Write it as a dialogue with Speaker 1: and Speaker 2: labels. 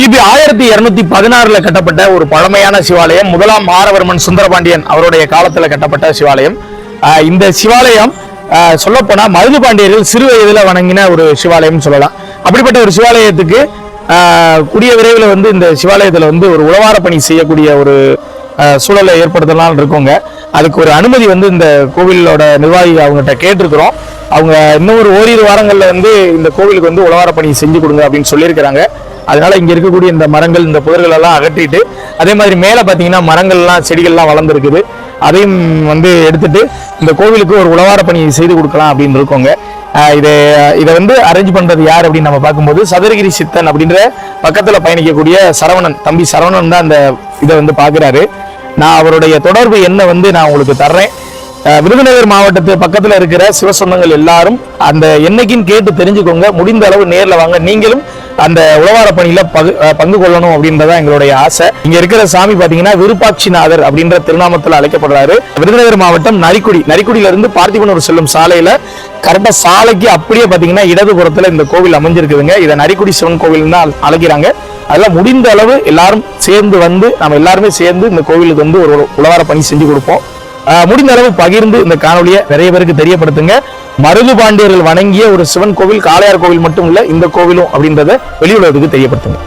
Speaker 1: கிபி ஆயிரத்தி இருநூத்தி பதினாறுல கட்டப்பட்ட ஒரு பழமையான சிவாலயம். முதலாம் மாரவர்மன் சுந்தரபாண்டியன் அவருடைய காலத்துல கட்டப்பட்ட சிவாலயம். இந்த சிவாலயம் சொல்லப்போனா மருது பாண்டியர்கள் சிறு வயதுல வணங்கின ஒரு சிவாலயம் சொல்லலாம். அப்படிப்பட்ட ஒரு சிவாலயத்துக்கு கூடிய விரைவில் வந்து இந்த சிவாலயத்துல வந்து ஒரு உழவார பணி செய்யக்கூடிய ஒரு சூழலை ஏற்படுத்தலாம் இருக்கோங்க. அதுக்கு ஒரு அனுமதி வந்து இந்த கோவிலோட நிர்வாகி அவங்ககிட்ட கேட்டிருக்கிறோம். அவங்க இன்னும் ஒரு ஓரிரு வாரங்கள்ல வந்து இந்த கோவிலுக்கு வந்து உழவார பணி செஞ்சு கொடுங்க அப்படின்னு சொல்லியிருக்கிறாங்க. அதனால இங்க இருக்கக்கூடிய இந்த மரங்கள் இந்த புதர்கள் எல்லாம் அகற்றிட்டு அதே மாதிரி மேலே பார்த்தீங்கன்னா மரங்கள்லாம் செடிகள்லாம் வளர்ந்துருக்குது. அதையும் வந்து எடுத்துட்டு இந்த கோவிலுக்கு ஒரு உழவார பணி செய்து கொடுக்கலாம் அப்படின்னு இருக்கோங்க. இதை இதை வந்து அரேஞ்ச் பண்றது யார் அப்படின்னு நம்ம பார்க்கும்போது சதுரகிரி சித்தன் அப்படின்ற பக்கத்துல பயணிக்கக்கூடிய சரவணன் தம்பி சரவணன் தான் அந்த இதை வந்து பாக்குறாரு நான் அவருடைய தொடர்பு என்ன வந்து நான் உங்களுக்கு தர்றேன். விருதுநகர் மாவட்டத்து பக்கத்துல இருக்கிற சிவசொந்தங்கள் எல்லாரும் அந்த என்னைக்குன்னு கேட்டு தெரிஞ்சுக்கோங்க. முடிந்த அளவு நேரில் வாங்க. நீங்களும் அந்த உழவார பணியில பகு பங்கு கொள்ளணும் அப்படின்றதா எங்களுடைய ஆசை. இங்க இருக்கிற சாமி பாத்தீங்கன்னா விருப்பாட்சிநாதர் அப்படின்ற திருநாமத்தில் அழைக்கப்படுறாரு. விருதுநகர் மாவட்டம் நரிக்குடி. நரிக்குடியில இருந்து பார்த்திபனூர் செல்லும் சாலையில கரெக்டா சாலைக்கு அப்படியே பாத்தீங்கன்னா இடதுபுறத்துல இந்த கோவில் அமைஞ்சிருக்குதுங்க. இதை நரிக்குடி சிவன் கோவில் தான் அழைக்கிறாங்க. அதெல்லாம் முடிந்த அளவு எல்லாரும் சேர்ந்து வந்து நம்ம எல்லாருமே சேர்ந்து இந்த கோவிலுக்கு வந்து ஒரு உழவார பணி செஞ்சு கொடுப்போம். முடிந்த அளவு பகிர்ந்து இந்த காணொலியை நிறைய பேருக்கு தெரியப்படுத்துங்க. மருது பாண்டியர்கள் வணங்கிய ஒரு சிவன் கோவில் காளையார் கோவில் மட்டும் இல்ல இந்த கோவிலும் அப்படின்றத வெளியுலகத்துக்கு தெரியப்படுத்துங்க.